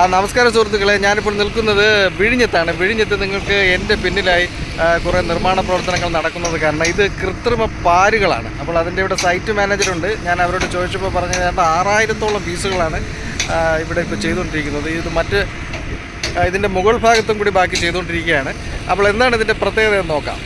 ആ നമസ്കാരം സുഹൃത്തുക്കളെ ഞാനിപ്പോൾ നിൽക്കുന്നത് വിഴിഞ്ഞത്താണ്. വിഴിഞ്ഞത്ത് നിങ്ങൾക്ക് എന്റെ പിന്നിലായി കുറേ നിർമ്മാണ പ്രവർത്തനങ്ങൾ നടക്കുന്നത് കാരണം ഇത് കൃത്രിമ പാരുകളാണ്. അപ്പോൾ അതിന്റെ ഇവിടെ സൈറ്റ് മാനേജറുണ്ട് ഞാൻ അവരോട് ചോദിച്ചപ്പോൾ പറഞ്ഞു ഏതാണ്ട് ആറായിരത്തോളം പീസുകളാണ് ഇവിടെ ഇപ്പോൾ ചെയ്തുകൊണ്ടിരിക്കുന്നത്. ഇത് മറ്റ് ഇതിന്റെ മുകൾ ഭാഗത്തും കൂടി ബാക്കി ചെയ്തുകൊണ്ടിരിക്കുകയാണ്. അപ്പോൾ എന്താണ് ഇതിന്റെ പ്രത്യേകത എന്ന് നോക്കാം.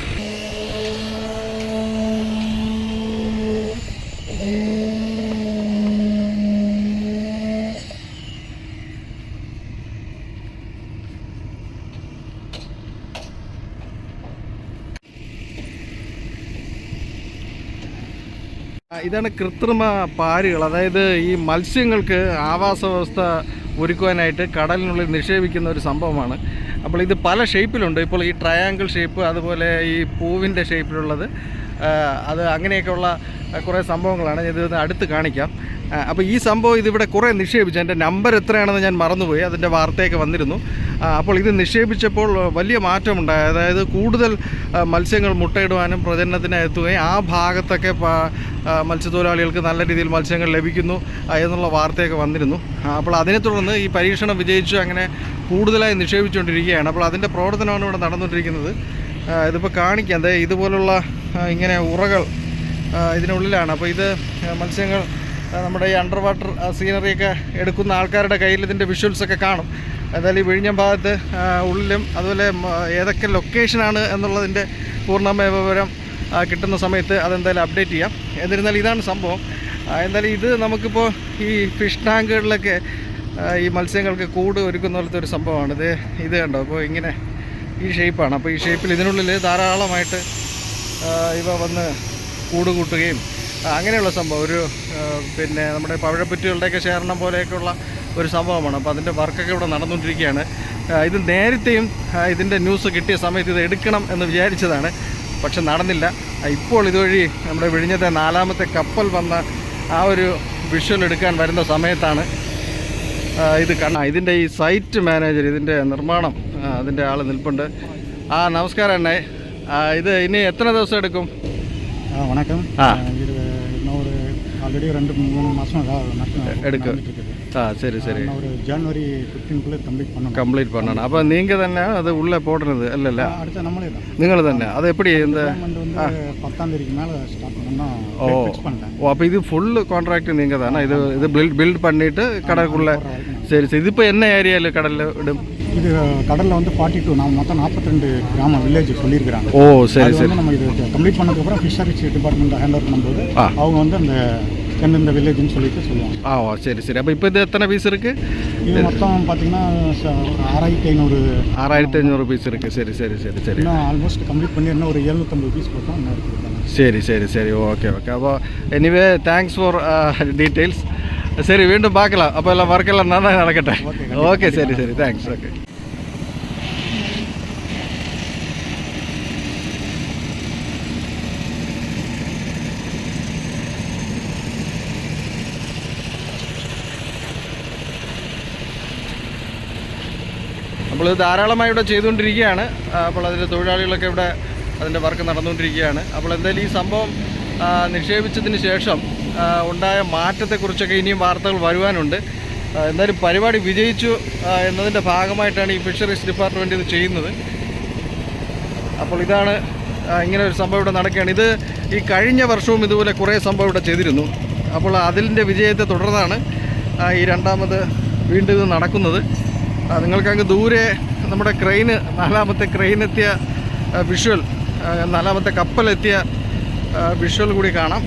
ഇതാണ് കൃത്രിമ പാരുകൾ. അതായത് ഈ മത്സ്യങ്ങൾക്ക് ആവാസ വ്യവസ്ഥ ഒരുക്കുവാനായിട്ട് കടലിനുള്ളിൽ നിക്ഷേപിക്കുന്ന ഒരു സംഭവമാണ്. അപ്പോൾ ഇത് പല ഷേപ്പിലുണ്ട്. ഇപ്പോൾ ഈ ട്രയാങ്കിൾ ഷേപ്പ് അതുപോലെ ഈ പൂവിന്റെ ഷേപ്പിലുള്ളത് അത് അങ്ങനെയൊക്കെയുള്ള കുറേ സംഭവങ്ങളാണ്. ഇത് അടുത്ത് കാണിക്കാം. അപ്പോൾ ഈ സംഭവം ഇതിവിടെ കുറേ നിക്ഷേപിച്ചു. എന്റെ നമ്പർ എത്രയാണെന്ന് ഞാൻ മറന്നുപോയി. അതിന്റെ വാർത്തയൊക്കെ വന്നിരുന്നു. അപ്പോൾ ഇത് നിക്ഷേപിച്ചപ്പോൾ വലിയ മാറ്റമുണ്ടായി. അതായത് കൂടുതൽ മത്സ്യങ്ങൾ മുട്ടയിടുവാനും പ്രജനനത്തിന് എത്തുകയും ആ ഭാഗത്തൊക്കെ മത്സ്യത്തൊഴിലാളികൾക്ക് നല്ല രീതിയിൽ മത്സ്യങ്ങൾ ലഭിക്കുന്നു എന്നുള്ള വാർത്തയൊക്കെ വന്നിരുന്നു. അപ്പോൾ അതിനെ തുടർന്ന് ഈ പരീക്ഷണം വിജയിച്ച് അങ്ങനെ കൂടുതലായി നിക്ഷേപിച്ചുകൊണ്ടിരിക്കുകയാണ്. അപ്പോൾ അതിന്റെ പ്രവർത്തനമാണ് ഇവിടെ നടന്നുകൊണ്ടിരിക്കുന്നത്. ഇതിപ്പോൾ കാണിക്കാം. ദേ ഇതുപോലുള്ള ഇങ്ങനെ ഉറകൾ ഇതിനുള്ളിലാണ്. അപ്പോൾ ഇത് മത്സ്യങ്ങൾ നമ്മുടെ ഈ അണ്ടർ വാട്ടർ സീനറിയൊക്കെ എടുക്കുന്ന ആൾക്കാരുടെ കയ്യിൽ ഇതിന്റെ വിഷ്വൽസൊക്കെ കാണും. എന്തായാലും ഈ വിഴിഞ്ഞം ഭാഗത്ത് ഉള്ളിലും അതുപോലെ ഏതൊക്കെ ലൊക്കേഷനാണ് എന്നുള്ളതിന്റെ പൂർണമായ വിവരം കിട്ടുന്ന സമയത്ത് അതെന്തായാലും അപ്ഡേറ്റ് ചെയ്യാം. എന്നിരുന്നാലും ഇതാണ് സംഭവം. എന്തായാലും ഇത് നമുക്കിപ്പോൾ ഈ ഫിഷ് ടാങ്കുകളിലൊക്കെ ഈ മത്സ്യങ്ങൾക്ക് കൂട് ഒരുക്കുന്ന പോലത്തെ ഒരു സംഭവമാണ്. ഇത് ഇത് കണ്ടോ? അപ്പോൾ ഇങ്ങനെ ഈ ഷേപ്പാണ് അപ്പോൾ ഈ ഷേപ്പിൽ ഇതിനുള്ളിൽ ധാരാളമായിട്ട് ഇവ വന്ന് കൂട് കൂട്ടുകയും അങ്ങനെയുള്ള സംഭവം. ഒരു പിന്നെ നമ്മുടെ പവിഴപ്പുറ്റുകളുടെയൊക്കെ ശേഖരണം പോലെയൊക്കെയുള്ള ഒരു സംഭവമാണ് അപ്പോൾ അതിൻ്റെ വർക്കൊക്കെ ഇവിടെ നടന്നുകൊണ്ടിരിക്കുകയാണ് ആ, ഇത് നേരത്തെയും ആ, ഇതിൻ്റെ ന്യൂസ് കിട്ടിയ സമയത്ത് ഇത് എടുക്കണം എന്ന് വിചാരിച്ചതാണ് പക്ഷെ നടന്നില്ല ആ, ഇപ്പോൾ ഇതുവഴി നമ്മുടെ വിഴിഞ്ഞത്തെ നാലാമത്തെ കപ്പൽ വന്ന ആ ഒരു വിഷ്വൽ എടുക്കാൻ വരുന്ന സമയത്താണ് ആ, ഇത് കണ്ണ ഇതിൻ്റെ ഈ സൈറ്റ് മാനേജർ ഇതിൻ്റെ നിർമ്മാണം ആ, അതിൻ്റെ ആൾ നിൽപ്പുണ്ട് ആ നമസ്കാരം അണ്ണേ ആ, ഇത് ഇനി എത്ര ദിവസം എടുക്കും ஆ, வணக்கம் ஆ. ஆ, இது இன்னும் ஒரு ஆல்ரெடி ரெண்டு மூணு மாதம் எடுக்கு. ஆ சரி சரி. ஒரு ஜனவரி ஃபிஃப்டீன்குள்ளே கம்ப்ளீட் பண்ணணும். கம்ப்ளீட் பண்ணணும். அப்போ நீங்கள் தானே அது உள்ளே போடுறது? இல்லை இல்லை. அடுத்த நம்மளே தான். நீங்கள் தானே. அது எப்படி இந்த பத்தாம் தேதிக்கு மேலே ஸ்டார்ட் பண்ணோம்னா ஓ. ஓ அப்போ இது ஃபுல் கான்ட்ராக்ட் நீங்கள் தானே? இது இது பில்ட் பில்ட் பண்ணிவிட்டு கடற்குள்ளே சரி சரி. இது இப்போ என்ன ஏரியாவில் கடலில் விடும் இது கடலில் வந்து ஃபார்ட்டி டூ நான் மொத்தம் நாற்பத்தி கிராம வில்லேஜ் சொல்லியிருக்கிறாங்க. ஓ சரி சரி. நம்ம இது கம்ப்ளீட் பண்ணதுக்கப்புறம் ஃபிஷரிஸ் டிபார்ட்மெண்ட் ஹேண்ட் ஓவர் பண்ணும்போது அவங்க வந்து அந்த கந்தந்த வில்லேஜ்னு சொல்லிட்டு சொல்லுவாங்க. ஆ ஓ, சரி சரி. அப்போ இப்போ இது எத்தனை பீஸ் இருக்குது இது மொத்தம் பார்த்தீங்கன்னா ஒரு ஆறாயிரத்தி ஐநூறு. ஆறாயிரத்தி ஐநூறு பீஸ் இருக்குது சரி சரி சரி சரி. இன்னும் ஆல்மோஸ்ட் கம்ப்ளீட் பண்ணி இன்னும் ஒரு எழுநூத்தம்பது பீஸ் போட்டோம் இன்னும் சரி சரி சரி. Okay okay. அப்போ எனிவே தேங்க்ஸ் ஃபார் டீட்டெயில்ஸ் சரி மீண்டும் பார்க்கலாம். அப்போ எல்லாம் ஒர்க்கெல்லாம் நான் தான் நடக்கட்டேன் ஓகே சரி சரி. தேங்க்ஸ் ஓகே നമ്മൾ ധാരാളമായി ഇവിടെ ചെയ്തുകൊണ്ടിരിക്കുകയാണ്. അപ്പോൾ അതിന്റെ തൊഴിലാളികളൊക്കെ ഇവിടെ അതിന്റെ വർക്ക് നടന്നുകൊണ്ടിരിക്കുകയാണ്. അപ്പോൾ എന്തായാലും ഈ സംഭവം നിക്ഷേപിച്ചതിന് ശേഷം ഉണ്ടായ മാറ്റത്തെക്കുറിച്ചൊക്കെ ഇനിയും വാർത്തകൾ വരുവാനുണ്ട്. എന്തായാലും പരിപാടി വിജയിച്ചു എന്നതിന്റെ ഭാഗമായിട്ടാണ് ഈ ഫിഷറീസ് ഡിപ്പാർട്ട്മെന്റ് ഇത് ചെയ്യുന്നത്. അപ്പോൾ ഇതാണ് ഇങ്ങനെ ഒരു സംഭവം ഇവിടെ നടക്കുകയാണ്. ഇത് ഈ കഴിഞ്ഞ വർഷവും ഇതുപോലെ കുറേ സംഭവം ഇവിടെ ചെയ്തിരുന്നു. അപ്പോൾ അതിന്റെ വിജയത്തെ തുടർന്നാണ് ഈ രണ്ടാമത് വീണ്ടും ഇത് നടക്കുന്നത്. നിങ്ങൾക്ക് അങ്ങ് ദൂരെ നമ്മുടെ ക്രെയിന് നാലാമത്തെ ക്രെയിൻ എത്തിയ വിഷ്വൽ നാലാമത്തെ കപ്പലെത്തിയ വിഷ്വൽ കൂടി കാണാം.